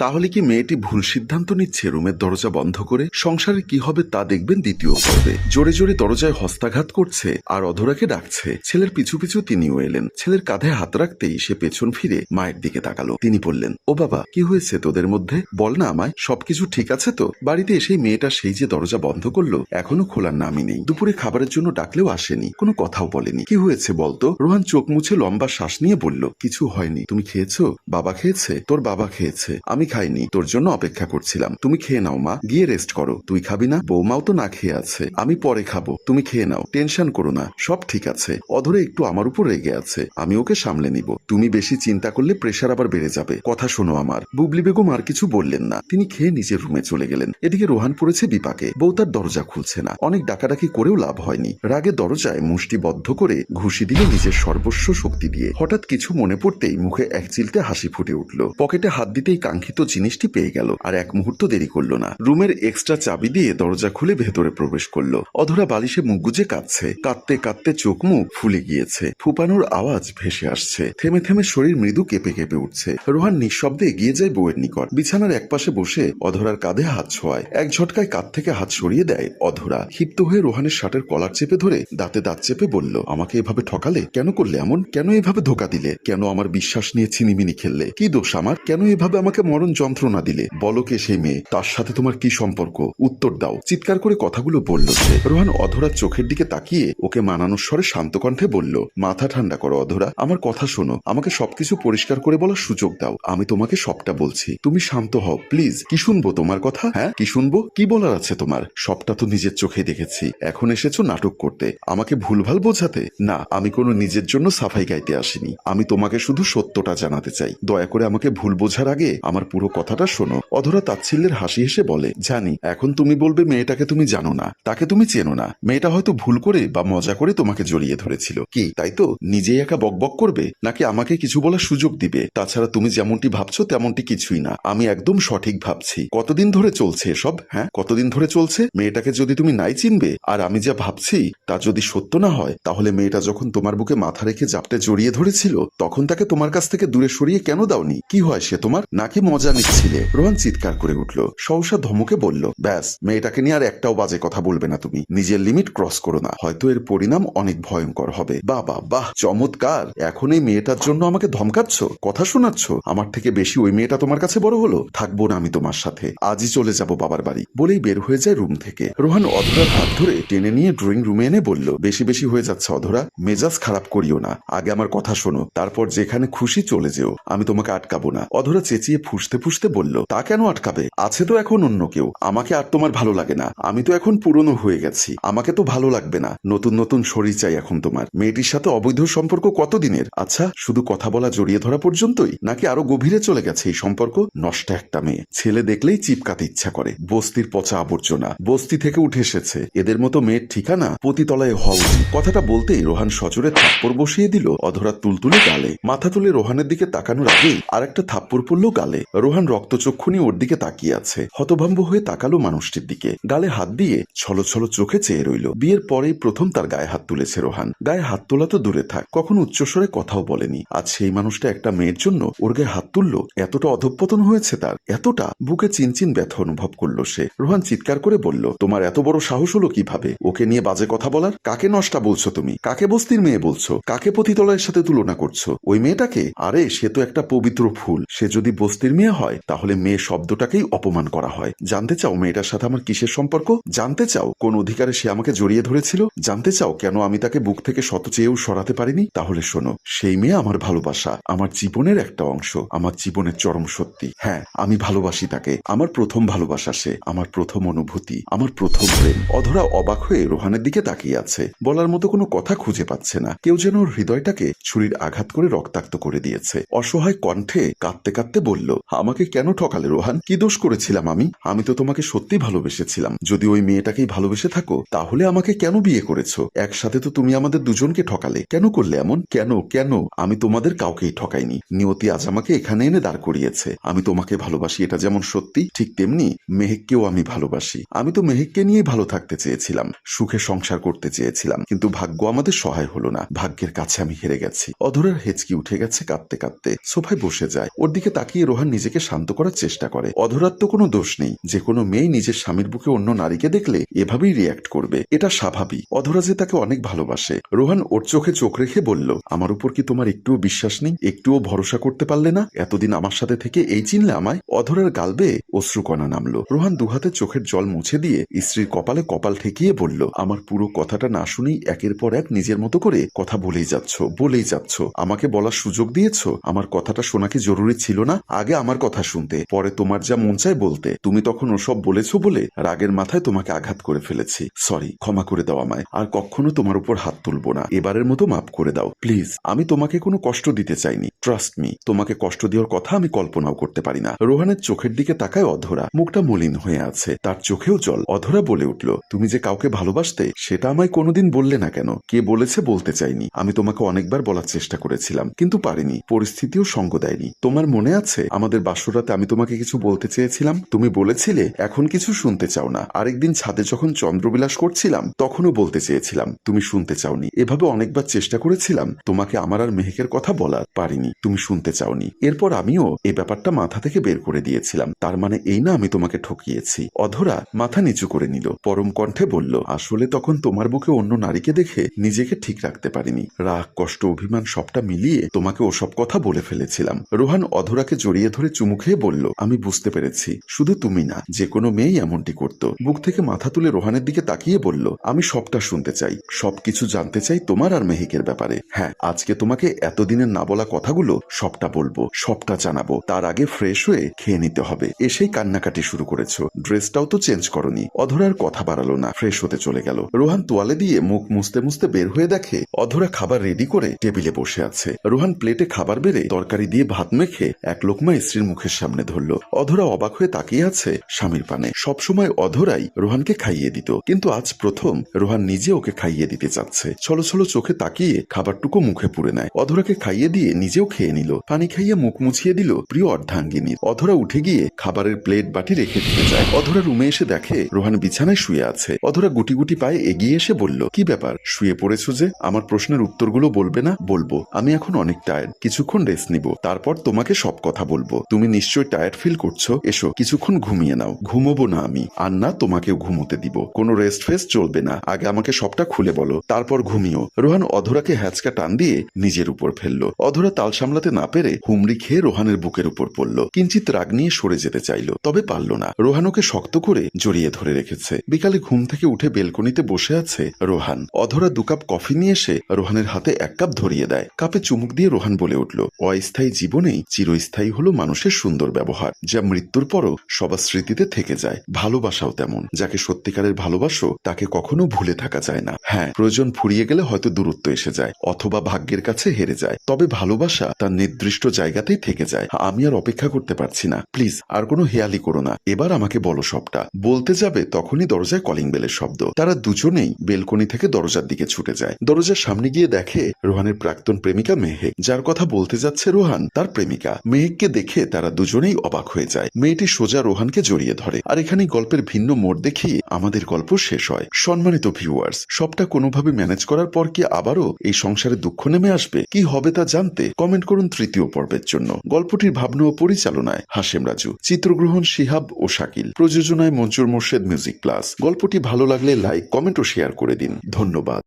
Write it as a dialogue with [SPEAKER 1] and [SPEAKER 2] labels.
[SPEAKER 1] তাহলে কি মেয়েটি ভুল সিদ্ধান্ত নিচ্ছে রুমের দরজা বন্ধ করে? সংসারে কি হবে তা দেখবেন দ্বিতীয় পর্বে। জোরে জোরে দরজায় হস্তাঘাত করছে আর অধরাকে ডাকছে। ছেলের পিছু পিছু তিনিও এলেন। ছেলের কাঁধে হাত রাখতেই সে পেছন ফিরে মায়ের দিকে তাকালো। তিনি বললেন, ও বাবা, কি হয়েছে তোদের মধ্যে? বল না আমায়। সবকিছু ঠিক আছে তো? বাড়িতে এসেই মেয়েটা সেই যে দরজা বন্ধ করল, এখনও খোলার নামই নেই। দুপুরে খাবারের জন্য ডাকলেও আসেনি। কোনো কথাও বলেনি। কি হয়েছে বলতো? রোহান চোখ মুছে লম্বা শ্বাস নিয়ে বলল, কিছু হয়নি। তুমি খেয়েছো? বাবা খেয়েছে? তোর বাবা খেয়েছে। আমি খাইনি। তোর জন্য অপেক্ষা করছিলাম। তুমি খেয়ে নাও, মা। গিয়ে রেস্ট করো। তুই খাবি না? বৌমাও তো না খেয়ে আছে। আমি পরে খাব। তুমি খেয়ে নাও। টেনশন করো না। সব ঠিক আছে। অধরে একটু আমার উপর রেগে আছে। আমি ওকে সামলে নিব। তুমি বেশি চিন্তা করলে প্রেশার আবার বেড়ে যাবে। কথা শোনো আমার। বুবলি বেগম আর কিছু বললেন না। তিনি খেয়ে নিজের রুমে চলে গেলেন। এদিকে রোহান পড়েছে বিপাকে। বউ তার দরজা খুলছে না। অনেক ডাকাডাকি করেও লাভ হয়নি। রাগে দরজায় মুষ্টি বদ্ধ করে ঘুষি দিল নিজের সর্বস্ব শক্তি দিয়ে হঠাৎ কিছু মনে পড়তেই মুখে এক চিলতে হাসি ফুটে উঠল। পকেটে হাত দিতেই কাঙ্ক্ষিত জিনিসটি পেয়ে গেল, আর এক মুহূর্ত দেরি করল না। রুমের এক্সট্রা চাবি দিয়ে দরজা খুলে ভেতরে প্রবেশ করল। অধরা বালিশে মুখ গুজে কাঁদছে। কাঁদতে কাঁদতে চোখ মুখ ফুলে গিয়েছে। ফুপানোর আওয়াজ ভেসে আসছে। থেমে থেমে শরীর মৃদু কেঁপে কেঁপে উঠছে। রোহান নিঃশব্দে এগিয়ে যায় বউয়ের নিকট। বিছানার একপাশে বসে অধরার কাঁধে হাত ছোঁয়ায়। এক ঝটকায় কাঁধ থেকে হাত সরিয়ে দেয় অধরা। ক্ষিপ্ত হয়ে রোহানের শার্টের কলার চেপে ধরে দাঁতে দাঁত চেপে বলল, আমাকে এভাবে ঠকালে? কেন করলে এমন? কেন এভাবে ধোকা দিলে? কেন আমার বিশ্বাস নিয়ে ছিনিমিনি খেললে? কি দোষ আমার? কেন এভাবে আমাকে মরণ যন্ত্রণা দিলে? বলো কে সেই মেয়ে? তার সাথে তোমার কি সম্পর্ক? উত্তর দাও। চিৎকার করে কথাগুলো বলল সে। রোহান অধরার চোখের দিকে তাকিয়ে ওকে মানানোর স্বরে শান্ত কণ্ঠে বলল, মাথা ঠান্ডা করো অধরা। আমার কথা শোনো। আমাকে সবকিছু পরিষ্কার করে বলার সুযোগ দাও। আমি তোমাকে সবটা বলছি। তুমি শান্ত হও, প্লিজ। কি শুনব তোমার কথা? হ্যাঁ কি শুনব? কি বলার আছে তোমার? সবটা তো নিজের চোখে দেখেছি। এখন এসেছ নাটক করতে। আমাকে ভুলভাল বোঝাতে? না, আমি কোনো নিজের জন্য সাফাই গাইতে আসিনি। আমি তোমাকে শুধু সত্যটা জানাতে চাই। দয়া করে আমাকে ভুল বোঝার আগে আমার পুরো কথাটা শোনো। অধরা তাচ্ছিল্যের হাসি হেসে বলে, জানি, এখন তুমি বলবে মেয়েটাকে তুমি জানো না, তাকে তুমি চেনো না। মেয়েটা হয়তো ভুল করে বা মজা করে তোমাকে জড়িয়ে ধরেছিল। কি, তাই তো? নিজেই একা বকবক করবে? নাকি আমাকে কিছু বলার সুযোগ দিবে? তাছাড়া তুমি যেমনটি ভাবছ তেমনটি কিছুই না। আমি একদম সঠিক ভাবছি। কতদিন ধরে চলছে এসব হ্যাঁ? কতদিন ধরে চলছে? মেয়েটাকে যদি তুমি নাই চিনবে, আর আমি যা ভাবছি তা যদি সত্য না হয়, তাহলে মেয়েটা যখন তোমার বুকে মাথা রেখে জাপটে জড়িয়ে ধরেছিল, তখন তাকে তোমার কাছ থেকে দূরে সরিয়ে কেন দাওনি? কি হয় সে তোমার? নাকি মজা নিচ্ছিলে রোহান চিৎকার করে উঠল। সহসা ধমকে বলল, ব্যাস, মেয়েটাকে নিয়ে আর একটাও বাজে কথা বলবে না তুমি। নিজের লিমিট ক্রস করো না। হয়তো এর পরিণাম অনেক ভয়ঙ্কর হবে। বাবা, বাহ, চমৎকার! এখন এই মেয়েটার জন্য আমাকে ধমকাচ্ছ? কথা শোনাচ্ছ? আমার থেকে বেশি ওই মেয়েটা তোমার কাছে বড় হলো? থাকব না আমি তোমার সাথে। আজই চলে যাব বাবার বাড়ি। বলেই বের হয়ে যায় রুম থেকে। রোহান অধরার হাত ধরে টেনে নিয়ে ড্রয়িং রুমে এনে বলল, বেশি বেশি হয়ে যাচ্ছে অধরা, মেজাজ খারাপ করিও না। আগে আমার কথা শোনো। তারপর যেখানে খুশি চলে যেও। আমি তোমাকে আটকাবো না। অধরা চেঁচিয়ে ফুসতে ফুসতে বলল, তা কেন আটকাবে? আছে তো এখন অন্য কেউ। আমাকে আর তোমার ভালো লাগে না। আমি তো এখন পুরনো হয়ে গেছি। আমাকে তো ভালো লাগবে না। নতুন নতুন শরীর চাই এখন তোমার। মেয়েটির সাথে অবৈধ সম্পর্ক কতদিনের? আচ্ছা শুধু কথা বলা জড়িয়ে ধরা পর্যন্তই? নাকি আরও গভীরে চলে গেছে এই সম্পর্ক? নষ্ট একটা মেয়ে। ছেলে দেখলেই চিপকাতে ইচ্ছা করে। বস্তির পচা আবর্জনা। বস্তি থেকে উঠে এসেছে। এদের মতো মেয়ের ঠিকানা পতিতলায় হওয়া উচিত কথাটা বলতেই রোহান সজোরে থাপ্পড় বসিয়ে দিল। অধরা তুলতুলে গালে। মাথা তুলে রোহানের দিকে তাকানোর আগেই আর একটা থাপ্পড় পড়ল গালে। রোহান রক্তচক্ষু নিয়ে ওর দিকে তাকিয়ে আছে। হতভম্ব হয়ে তাকালো মানুষটির দিকে। গালে হাত দিয়ে ছলো ছলো চোখে চেয়ে রইল। বিয়ের পরেই প্রথম তার গায়ে হাত তুলেছে রোহান। গায়ে হাত তোলা তো দূরে থাক, কখনো উচ্চস্বরে কথাও বলেনি। আজ সেই মানুষটা একটা মেয়ের জন্য ওর গায়ে হাত তুললো, এতটা অধঃপতন হয়েছে তার। এতটা বুকে চিনচিন ব্যথা অনুভব করল সে। রোহান চিৎকার করে বলল, তোমার এত বড় সাহস হলো কীভাবে? ওকে নিয়ে বাজে কথা বলার? কাকে নষ্টা বলছো তুমি? কাকে বস্তির মেয়ে বলছো? কাকে পতিতলয়ের সাথে তুলনা করছ? ওই মেয়েটাকে? আরে, সে তো একটা পবিত্র ফুল। সে যদি বস্তির মেয়ে হয়, তাহলে মেয়ে শব্দটাকেই অপমান করা হয়। জানতে চাও মেয়েটার সাথে আমার কিসের সম্পর্ক? জানতে চাও কোন অধিকারে সে আমাকে জড়িয়ে ধরেছিল? জানতে চাও কেন আমি তাকে বুক থেকে শত চেয়েও সরাতে পারিনি? তাহলে শোনো, সেই মেয়ে আমার ভালোবাসা, আমার জীবনের একটা অংশ, আমার জীবনের চরম সত্যি। হ্যাঁ আমি ভালোবাসি তাকে। আমার প্রথম ভালোবাসা সে, আমার প্রথম অনুভূতি, আমার প্রথম প্রেম। অধরা অবাক হয়ে রোহানের দিকে তাকিয়ে আছে। বলার মতো কোনো কথা খুঁজে পাচ্ছে না। কেউ যেন হৃদয়টাকে ছুরির আঘাত করে রক্তাক্ত করে দিয়েছে। অসহায় কণ্ঠে কাঁদতে কাঁদতে বলল আমাকে কেন ঠকালে, রোহান? কি দোষ করেছিলাম আমি? আমি তো তোমাকে সত্যি ভালোবেসেছিলাম। যদি ওই মেয়েটাকেই ভালোবেসে থাকো, তাহলে আমাকে কেন বিয়ে করেছ? একসাথে তো তুমি আমাদের দুজনকে ঠকালে। কেন করলে এমন? কেন? কেন? আমি তোমাদের কাউকেই ঠকাইনি। নিয়তি আজ আমাকে এখানে এনে দাঁড় করিয়েছে। আমি তোমাকে ভালোবাসি, এটা যেমন সত্যি, ঠিক তেমনি মেহেককেও আমি ভালোবাসি। আমি তো মেহেককে নিয়েই ভালো থাকতে চেয়েছিলাম, সুখে সংসার করতে চেয়েছিলাম। কিন্তু ভাগ্য আমাদের সহায় হলো না। ভাগ্যের কাছে আমি হেরে গেছি। অধরার হেঁচকি উঠে গেছে কাঁদতে কাঁদতে। সোফায় বসে যায়। ওর দিকে তাকিয়ে রোহান নিজেকে নিজেকে শান্ত করার চেষ্টা করে। অধরার কোনো দোষ নেই। যে কোনো মেয়ে নিজের স্বামীর বুকে অন্য নারীকে দেখলে এভাবেই রিয়াক্ট করবে। এটা স্বাভাবিক। অধরা যে তাকে অনেক ভালোবাসে। রোহান ওর চোখে চোখ রেখে বলল, আমার উপর কি তোমার একটুও বিশ্বাস নেই? একটুও ভরসা করতে পারলে না? এতদিন আমার সাথে থেকে এই চিনলে আমায়? অধরার গালবে অশ্রুকণা নামলো। রোহান দুহাতে চোখের জল মুছে দিয়ে স্ত্রীর কপালে কপাল ঠেকিয়ে বলল, আমার পুরো কথাটা না শুনেই একের পর এক নিজের মতো করে কথা বলেই যাচ্ছ বলেই যাচ্ছ। আমাকে বলার সুযোগ দিয়েছ? আমার কথাটা শোনা কি জরুরি ছিল না? আগে আমার কথা শুনতে, পরে তোমার যা মন চায় বলতে। তুমি তখন ওসব বলেছ বলে রাগের মাথায় তোমাকে আঘাত করে ফেলেছি। সরি, ক্ষমা করে দাও আমায়। আর কখনো তোমার উপর হাত তুলবো না। এবারের মতো মাফ করে দাও। প্লিজ, আমি তোমাকে কোনো কষ্ট দিতে চাইনি। ট্রাস্ট মি তোমাকে কষ্ট দেওয়ার কথা আমি কল্পনাও করতে পারি না। রোহানের চোখের দিকে তাকায় অধরা। মুখটা মলিন হয়ে আছে। তার চোখেও জল। অধরা বলে উঠল, তুমি যে কাউকে ভালোবাসতে, সেটা আমায় কোনোদিন বললে না কেন? কে বলেছে বলতে চাইনি? আমি তোমাকে অনেকবার বলার চেষ্টা করেছিলাম, কিন্তু পারিনি। পরিস্থিতিও সঙ্গ দেয়নি। তোমার মনে আছে, আমাদের বাসরাতে আমি তোমাকে কিছু বলতে চেয়েছিলাম, তুমি বলেছিলে, এখন কিছু শুনতে চাও না। আরেকদিন ছাদে যখন চন্দ্রবিলাস করছিলাম, তখনও বলতে চেয়েছিলাম, তুমি শুনতে চাওনি। এভাবে অনেকবার চেষ্টা করেছিলাম, তোমাকে আমার আর মেহেকের কথা বলার পারিনি, তুমি শুনতে চাওনি। এরপর আমিও এই ব্যাপারটা মাথা থেকে বের করে দিয়েছিলাম, তার মানে এই না আমি তোমাকে ঠকিয়েছি। অধরা মাথা নিচু করে নিল, পরম কণ্ঠে বলল, আসলে তখন তোমার বুকে অন্য নারীকে দেখে নিজেকে ঠিক রাখতে পারিনি। রাগ, কষ্ট, অভিমান সবটা মিলিয়ে তোমাকে ওসব কথা বলে ফেলেছিলাম। রোহান অধরাকে জড়িয়ে ধরে চুমু খেয়ে বলল, আমি বুঝতে পেরেছি। শুধু তুমি না যে কোনো মেয়েই এমনটি করত। বুক থেকে মাথা তুলে রোহানের দিকে তাকিয়ে বলল, আমি সবটা শুনতে চাই। সবকিছু জানতে চাই তোমার আর মেহিকের ব্যাপারে। হ্যাঁ আজকে তোমাকে এতদিনের না বলা কথাগুলো সবটা বলব, সবটা জানাব। তার আগে ফ্রেশ হয়ে খেয়ে নিতে হবে। এসেই কান্নাকাটি শুরু করেছ। ড্রেসটাও তো চেঞ্জ করনি। অধরার কথা বাড়ালো না। ফ্রেশ হতে চলে গেল। রোহান তোয়ালে দিয়ে মুখ মুছতে মুছতে বের হয়ে দেখে অধরা খাবার রেডি করে টেবিলে বসে আছে। রোহান প্লেটে খাবার বেড়ে তরকারি দিয়ে ভাত মেখে এক লোকমা স্ত্রীর মুখের সামনে ধরল। অধরা অবাক হয়ে তাকিয়ে আছে স্বামীর পানে। সবসময় অধরাই রোহানকে খাইয়ে দিত। কিন্তু আজ প্রথম রোহান নিজে ওকে খাইয়ে দিতে চাচ্ছে। ছলো ছলো চোখে তাকিয়ে খাবারটুকু মুখে পুরে নেয়। অধরাকে খাইয়ে দিয়ে নিজেও খেয়ে নিল। পানি খাইয়ে মুখ মুছিয়ে দিল প্রিয় অর্ধাঙ্গিনী অধরা উঠে গিয়ে খাবারের প্লেট বাটি রেখে দিতে যায়। অধরা রুমে এসে দেখে রোহান বিছানায় শুয়ে আছে। অধরা গুটি গুটি পায়ে এগিয়ে এসে বলল, কি ব্যাপার? শুয়ে পড়েছো যে? আমার প্রশ্নের উত্তরগুলো বলবে না? বলব। আমি এখন অনেক টায়ার্ড কিছুক্ষণ রেস্ট নিব। তারপর তোমাকে সব কথা বলব। তুমি নিশ্চয়ই টায়ার্ড ফিল করছ। এসো, কিছুক্ষণ ঘুমিয়ে নাও। ঘুমোবো না আমি। আর না, তোমাকেও ঘুমোতে দিব। কোনো রেস্ট ফেস্ট চলবে না। আগে আমাকে সবটা খুলে বলো। তারপর ঘুমিও। রোহান অধরাকে হ্যাচকা টান দিয়ে নিজের উপর ফেলল। অধরা তাল সামলাতে না পেরে হুমড়ি খেয়ে রোহানের বুকের উপর পড়ল। কিঞ্চিত রাগ নিয়ে সরে যেতে চাইলো, তবে পারল না। রোহান ওকে শক্ত করে জড়িয়ে ধরে রেখেছে। বিকালে ঘুম থেকে উঠে বেলকনিতে বসে আছে রোহান। অধরা দু কাপ কফি নিয়ে এসে রোহানের হাতে এক কাপ ধরিয়ে দেয়। কাপে চুমুক দিয়ে রোহান বলে উঠল, অস্থায়ী জীবনেই চিরস্থায়ী হলো মানুষের সুন্দর ব্যবহার, যা মৃত্যুর পরও সবার স্মৃতিতে থেকে যায়। ভালোবাসাও তেমন, যাকে সত্যিকারের ভালোবাসো, তাকে কখনো ভুলে থাকা যায় না। হ্যাঁ প্রয়োজন ফুরিয়ে গেলে হয়তো দূরত্ব এসে যায়, অথবা ভাগ্যের কাছে হেরে যায়। তবে ভালোবাসা তার নির্দিষ্ট জায়গাতেই থেকে যায়। আমি আর অপেক্ষা করতে পারছি না। প্লিজ, আর কোনো হেয়ালি করো না। এবার আমাকে বলো সবটা। বলতে যাবে তখনই দরজায় কলিং বেলের শব্দ। তারা দুজনেই বেলকনি থেকে দরজার দিকে ছুটে যায়। দরজার সামনে গিয়ে দেখে রোহানের প্রাক্তন প্রেমিকা মেহেক। যার কথা বলতে যাচ্ছে রোহান, তার প্রেমিকা। মেহেককে দেখে তারা দুজনেই অবাক হয়ে যায়। মেয়েটি সোজা রোহানকে জড়িয়ে ধরে। আর এখানে গল্পের ভিন্ন মোড় দেখিয়ে আমাদের গল্প শেষ হয়। সম্মানিত ভিউয়ার্স সবটা কোনোভাবে ম্যানেজ করার পর কি আবারও এই সংসারে দুঃখ নেমে আসবে? কি হবে তা জানতে কমেন্ট করুন তৃতীয় পর্বের জন্য। গল্পটির ভাবনা ও পরিচালনায় হাসেম রাজু, চিত্রগ্রহণ শিহাব ও শাকিল, প্রযোজনায় মঞ্জুর মোর্শেদ মিউজিক প্লাস। গল্পটি ভালো লাগলে লাইক কমেন্ট ও শেয়ার করে দিন। ধন্যবাদ।